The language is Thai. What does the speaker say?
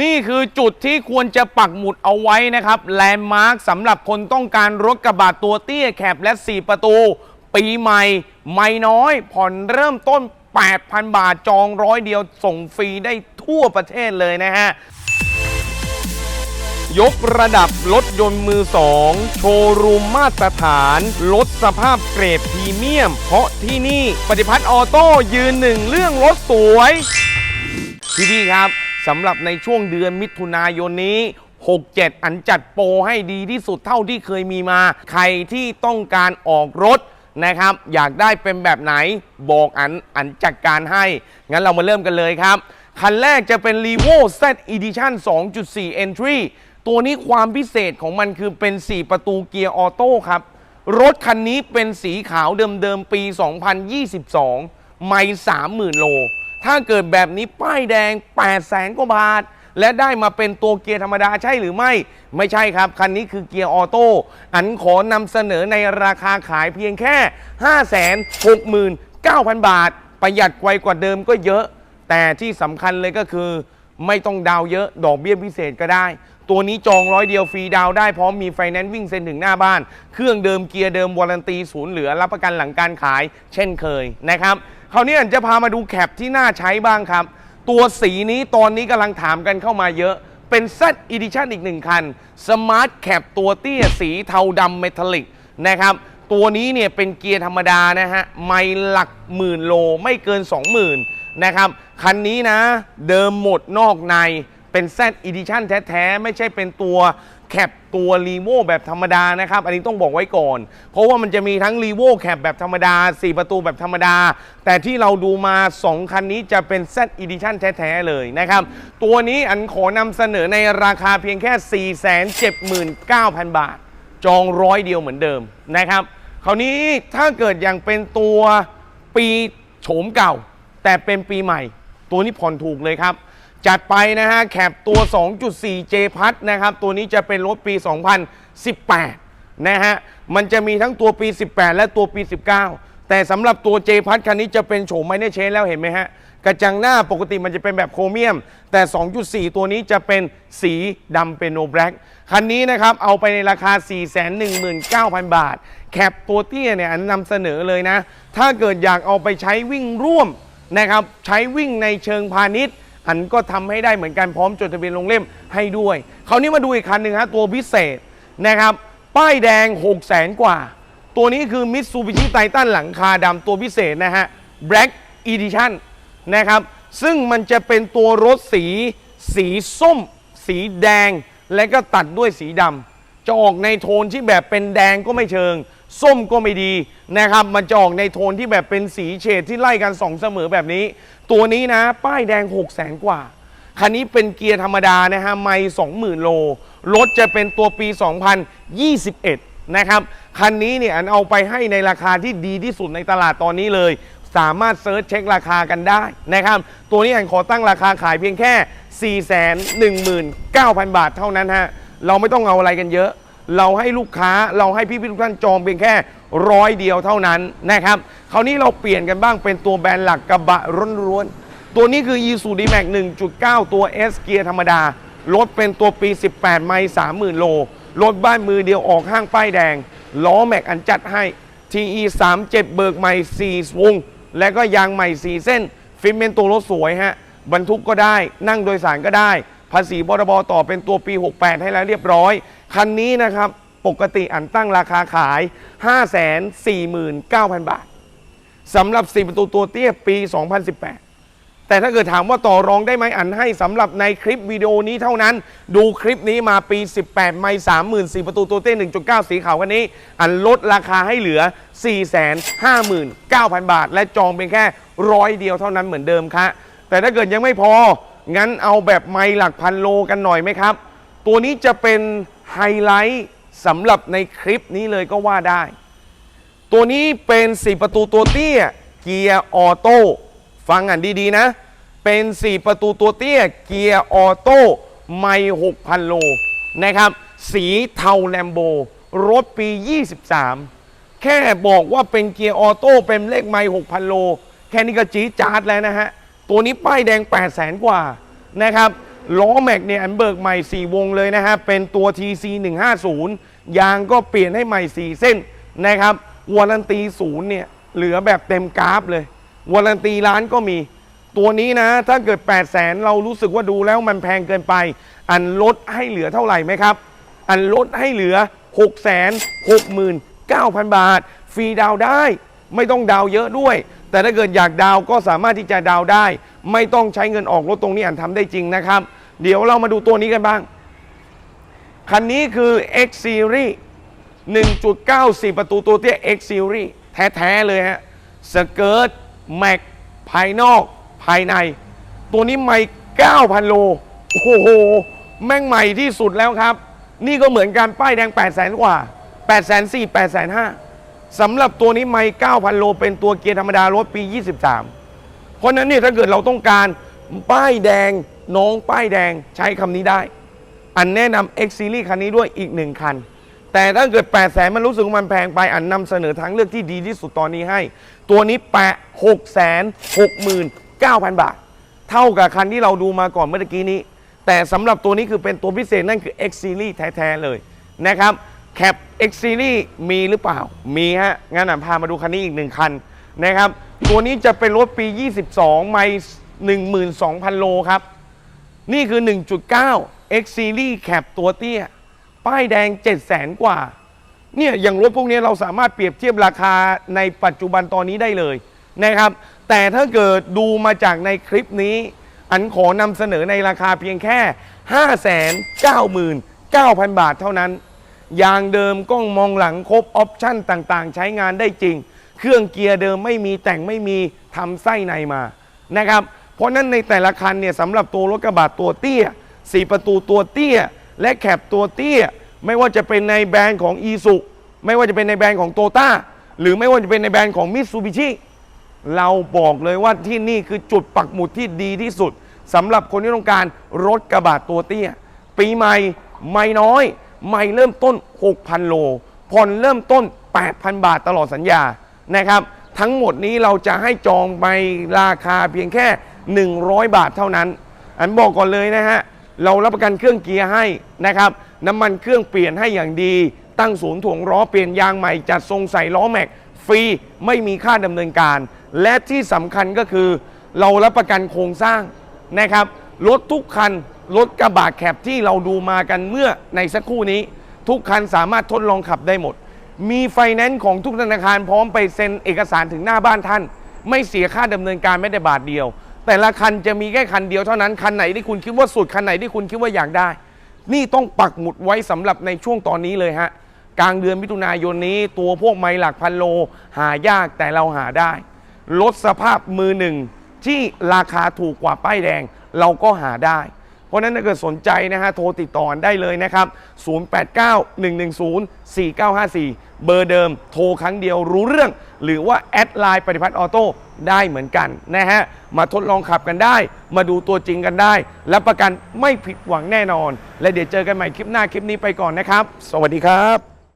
นี่คือจุดที่ควรจะปักหมุดเอาไว้นะครับ แลนด์มาร์คสำหรับคนต้องการรถกระบะตัวเตี้ยแคบและ 4 ประตู ปีใหม่ ไม่น้อย ผ่อนเริ่มต้น 8,000 บาทจองร้อยเดียวส่งฟรีได้ทั่วประเทศเลยนะฮะ ยกระดับรถยนต์มือสอง โชว์รูมมาตรฐาน ลดสภาพเกรดพรีเมียม เพราะที่นี่ปฏิพัฒน์ออโต้ยืนหนึ่งเรื่องรถสวย พี่พี่ๆครับ สำหรับในช่วงเดือนมิถุนายนนี้ 67 อันจัดโปรให้ดีที่สุดเท่าที่เคยมีมา ใครที่ต้องการออกรถนะครับ อยากได้เป็นแบบไหนบอกอันอันจัดการให้ งั้นเรามาเริ่มกันเลยครับ คันแรกจะเป็น r e v o Z Edition 2.4 Entry ตัวนี้ความพิเศษของมันคือเป็น 4 ประตูเกียร์ออโต้ครับ รถคันนี้เป็นสีขาวเดิมๆ ปี 2022 ไม่30,000 โล ถ้าเกิดแบบนี้ป้ายแดง 8 0 0แสนกว่าบาท และได้มาเป็นตัวเกียร์ธรรมดาใช่หรือไม่ ไม่ใช่ครับ คันนี้คือเกียร์ออโต้อันขอนำเสนอในราคาขายเพียงแค่ 569,000 บาท ประหยัดไกวกว่าเดิมก็เยอะ แต่ที่สำคัญเลยก็คือ ไม่ต้องดาวเยอะดอกเบี้ยพิเศษก็ได้ ตัวนี้จองร้อยเดียวฟรีดาวได้พร้อมมีไฟแนนซ์วิ่งเซ็นถึงหน้าบ้าน เครื่องเดิมเกียร์เดิมวารันตีศูนย์เหลือรับประกันหลังการขาย เช่นเคยนะครับ คราวนี้จะพามาดูแคปที่น่าใช้บ้างครับ ตัวสีนี้ตอนนี้กำลังถามกันเข้ามาเยอะ เป็น Z Edition อีกหนึ่งคัน Smart Cap ตัวเตี้ยสีเทาดำเมทัลลิกนะครับตัวนี้เนี่ยเป็นเกียร์ธรรมดานะฮะ ไม่หลักหมื่นโลไม่เกิน 20,000นะครับ คันนี้นะ เดิมหมดนอกในเป็น Z Edition แท้ ๆ ไม่ใช่เป็นตัว แคปตัวรีโวแบบธรรมดานะครับ อันนี้ต้องบอกไว้ก่อน เพราะว่ามันจะมีทั้งรีโวแคปแบบธรรมดา 4 ประตูแบบธรรมดา แต่ที่เราดูมา 2 คันนี้จะเป็น Z Edition แท้ๆเลยนะครับ ตัวนี้อันขอนำเสนอในราคาเพียงแค่ 479,000 บาท จองร้อยเดียวเหมือนเดิมนะครับ คราวนี้ถ้าเกิดอย่างเป็นตัวปีโฉมเก่า แต่เป็นปีใหม่ ตัวนี้ผ่อนถูกเลยครับ จัดไปนะฮะแคปตัว 2.4 J พัทนะครับ ตัวนี้จะเป็นรถปี 2018 นะฮะ มันจะมีทั้งตัวปี 18 และตัวปี 19 แต่สำหรับตัว J พัทคันนี้จะเป็นโฉมไม่ได้เชนแล้วเห็นไหมฮะ กระจังหน้าปกติมันจะเป็นแบบโครเมียม แต่ 2.4 ตัวนี้จะเป็นสีดำเป็นโนแบล็กคันนี้นะครับ เอาไปในราคา 419,000 บาท แคปตัวเตี้ยเนี่ยอันนำเสนอเลยนะ ถ้าเกิดอยากเอาไปใช้วิ่งร่วมนะครับ ใช้วิ่งในเชิงพาณิชย์ อันก็ทำให้ได้เหมือนกันพร้อมจดทะเบียนลงเล่มให้ด้วยคราวนี้มาดูอีกคันหนึ่งฮะตัวพิเศษนะครับ ป้ายแดง 6 0 0แสนกว่า ตัวนี้คือ Mitsubishi Titan หลังคาดำตัวพิเศษนะฮะ Black Edition นะครับ ซึ่งมันจะเป็นตัวรถสี สีส้ม สีแดง และก็ตัดด้วยสีดำจะออกในโทนที่แบบเป็นแดงก็ไม่เชิง ส้มก็ไม่ดีนะครับ มันจะออกในโทนที่แบบเป็นสีเฉดที่ไล่กันสองเสมอแบบนี้ ตัวนี้นะ ป้ายแดง6 0แสนกว่า คันนี้เป็นเกียร์ธรรมดานะฮะ ไม่20,000 โล รถจะเป็นตัวปี 2021 นะครับ คันนี้เนี่ยอันเอาไปให้ในราคาที่ดีที่สุดในตลาดตอนนี้เลย สามารถเซิร์ชเช็คราคากันได้นะครับ ตัวนี้อันขอตั้งราคาขายเพียงแค่ 419,000 บาทเท่านั้นฮะ เราไม่ต้องเอาอะไรกันเยอะ เราให้ลูกค้าเราให้พี่พี่ทุกท่านจองเพียงแค่ร้อยเดียวเท่านั้นนะครับคราวนี้เราเปลี่ยนกันบ้างเป็นตัวแบรนด์หลักกระบะร้วนๆตัวนี้คือ e s u d m a x 1.9 ตัว S เกียร์ธรรมดา รถเป็นตัวปี 18 ไมล์30,000 โล รถบ้านมือเดียวออกห้างป้ายแดง ล้อแม็กอันจัดให้ TE 37 เบิกใหม่4วง และก็ยางใหม่ 4 เส้น ฟิล์มเป็นตัวรถสวยฮะบรรทุกก็ได้นั่งโดยสารก็ได้ ภาษีบรบต่อเป็นตัวปี 68 ให้แล้วเรียบร้อย คันนี้นะครับ ปกติอันตั้งราคาขาย 549,000 บาทสำหรับ 4 ประตูตัวเตี้ยปี 2018 แต่ถ้าเกิดถามว่าต่อรองได้ไหมอันให้สำหรับในคลิปวิดีโอนี้เท่านั้น ดูคลิปนี้มาปี 18 ไม่34 ประตูตัวเตี้ย 1.9 สีขาวคันนี้ อันลดราคาให้เหลือ 459,000 บาท และจองเป็นแค่ร้อยเดียวเท่านั้นเหมือนเดิมครับแต่ถ้าเกิดยังไม่พอ งั้นเอาแบบไม่หลักพันโลกันหน่อยไหมครับ ตัวนี้จะเป็นไฮไลท์สำหรับในคลิปนี้เลยก็ว่าได้ ตัวนี้เป็น 4 ประตูตัวเตี้ย เกียร์ออโต้ฟังอ่านดีๆนะ เป็น 4 ประตูตัวเตี้ย เกียร์ออโต้ไม่6,000 โลนะครับ สีเทาแลมโบ รถปี 23 แค่บอกว่าเป็นเกียร์ออโต้เป็นเลขไม่6,000 โล แค่นี้ก็จี๊ดจ๊าดแล้วนะฮะ ตัวนี้ป้ายแดง 8 0 0แสนกว่านะครับล้อแม็กเนี่ยอันเบิกใหม่ 4 วงเลยนะฮะเป็นตัว TC 150 ยางก็เปลี่ยนให้ใหม่ 4 เส้นนะครับวารันตีศูนย์เนี่ยเหลือแบบเต็มกราฟเลยวารันตีล้านก็มี ตัวนี้นะ ถ้าเกิด 8 0 0แสนเรารู้สึกว่าดูแล้วมันแพงเกินไป อันลดให้เหลือเท่าไหร่ไหมครับ อันลดให้เหลือ 6 6 9 0 0 0 บาท ฟรีดาวได้ ไม่ต้องดาวเยอะด้วย แต่ถ้าเกิดอยากดาวก็สามารถที่จะดาวได้ ไม่ต้องใช้เงินออกรถตรงนี้อันทำได้จริงนะครับ เดี๋ยวเรามาดูตัวนี้กันบ้าง คันนี้คือ X Series 1.94 ประตูตัวเตี้ย X Series แท้ๆเลยฮะสเกิร์ตแม็กภายนอกภายใน ตัวนี้ไม่9,000 โล โอ้โห แม่งใหม่ที่สุดแล้วครับ นี่ก็เหมือนกันป้ายแดง 8 0 0 0 0กว่า 8 4 0 0 0 8 5 0 0 สำหรับตัวนี้ไม่9,000 โลเป็นตัวเกียร์ธรรมดารถปี 23 เพราะนั้นเนี่ยถ้าเกิดเราต้องการป้ายแดงน้องป้ายแดงใช้คำนี้ได้ อันแนะนำ X Series คันนี้ด้วยอีกหนึ่งคัน แต่ถ้าเกิด 8 0 0แสนมันรู้สึกมันแพงไปอันนำเสนอทางเลือกที่ดีที่สุดตอนนี้ให้ ตัวนี้แปะ6 6 9 0 0 0 บาท เท่ากับคันที่เราดูมาก่อนเมื่อกี้นี้ แต่สำหรับตัวนี้คือเป็นตัวพิเศษนั่นคือ X Series แท้ๆเลยนะครับแคป X Series มีหรือเปล่า มีฮะ งั้นอะพามาดูคันนี้อีกหนึ่งคันนะครับ ตัวนี้จะเป็นรถปี 22 ไมล์12,000 โลครับ นี่คือ 1.9 X Series Cap ตัวเตี้ย ป้ายแดง 7 0 0 0 0 0 กว่า เนี่ยอย่างรถพวกนี้เราสามารถเปรียบเทียบราคาในปัจจุบันตอนนี้ได้เลยนะครับ แต่ถ้าเกิดดูมาจากในคลิปนี้ อันขอนำเสนอในราคาเพียงแค่ 599,000 บาทเท่านั้น ยางเดิมกล้องมองหลังครบออปชั่นต่างๆ ใช้งานได้จริง เครื่องเกียร์เดิมไม่มีแต่งไม่มีทำไส้ในมานะครับเพราะนั้นในแต่ละคันเนี่ยสำหรับตัวรถกระบะตัวเตี้ย4ประตูตัวเตี้ย และแคปตัวเตี้ย ไม่ว่าจะเป็นในแบรนด์ของอีสุไม่ว่าจะเป็นในแบรนด์ของโตต้าหรือไม่ว่าจะเป็นในแบรนด์ของมิตซูบิชิเราบอกเลยว่าที่นี่คือจุดปักหมุดที่ดีที่สุดสำหรับคนที่ต้องการรถกระบะตัวเตี้ย ปีใหม่ไม่น้อย ไม่เริ่มต้น 6,000 โลผ่อนเริ่มต้น 8,000 บาทตลอดสัญญานะครับ ทั้งหมดนี้เราจะให้จองไปราคาเพียงแค่ 100 บาทเท่านั้น อันบอกก่อนเลยนะฮะ เรารับประกันเครื่องเกียร์ให้นะครับ น้ำมันเครื่องเปลี่ยนให้อย่างดี ตั้งศูนย์ถ่วงล้อเปลี่ยนยางใหม่จัดทรงใส่ล้อแม็กฟรีไม่มีค่าดำเนินการ และที่สำคัญก็คือ เรารับประกันโครงสร้างนะครับรถทุกคัน รถกระบะแคปที่เราดูมากันเมื่อในสักครู่นี้ ทุกคันสามารถทดลองขับได้หมด มีไฟแนนซ์ของทุกธนาคารพร้อมไปเซ็นเอกสารถึงหน้าบ้านท่าน ไม่เสียค่าดำเนินการไม่ได้บาทเดียว แต่ละคันจะมีแค่คันเดียวเท่านั้น คันไหนที่คุณคิดว่าสุดคันไหนที่คุณคิดว่าอยากได้ นี่ต้องปักหมุดไว้สำหรับในช่วงตอนนี้เลยฮะกลางเดือนมิถุนายนนี้ ตัวพวกไม้หลักพันโล หายากแต่เราหาได้ ลดสภาพมือหนึ่งที่ราคาถูกกว่าป้ายแดง เราก็หาได้ ราะนั้นถ้าเกิดสนใจนะฮะโทรติดต่อได้เลยนะครับ 089-110-4954 เบอร์เดิมโทรครั้งเดียวรู้เรื่อง หรือว่าแอดไลน์ปฏิพัฒน์ออโต้ได้เหมือนกันนะฮะ มาทดลองขับกันได้ มาดูตัวจริงกันได้ และประกันไม่ผิดหวังแน่นอน และเดี๋ยวเจอกันใหม่คลิปหน้าคลิปนี้ไปก่อนนะครับ สวัสดีครับ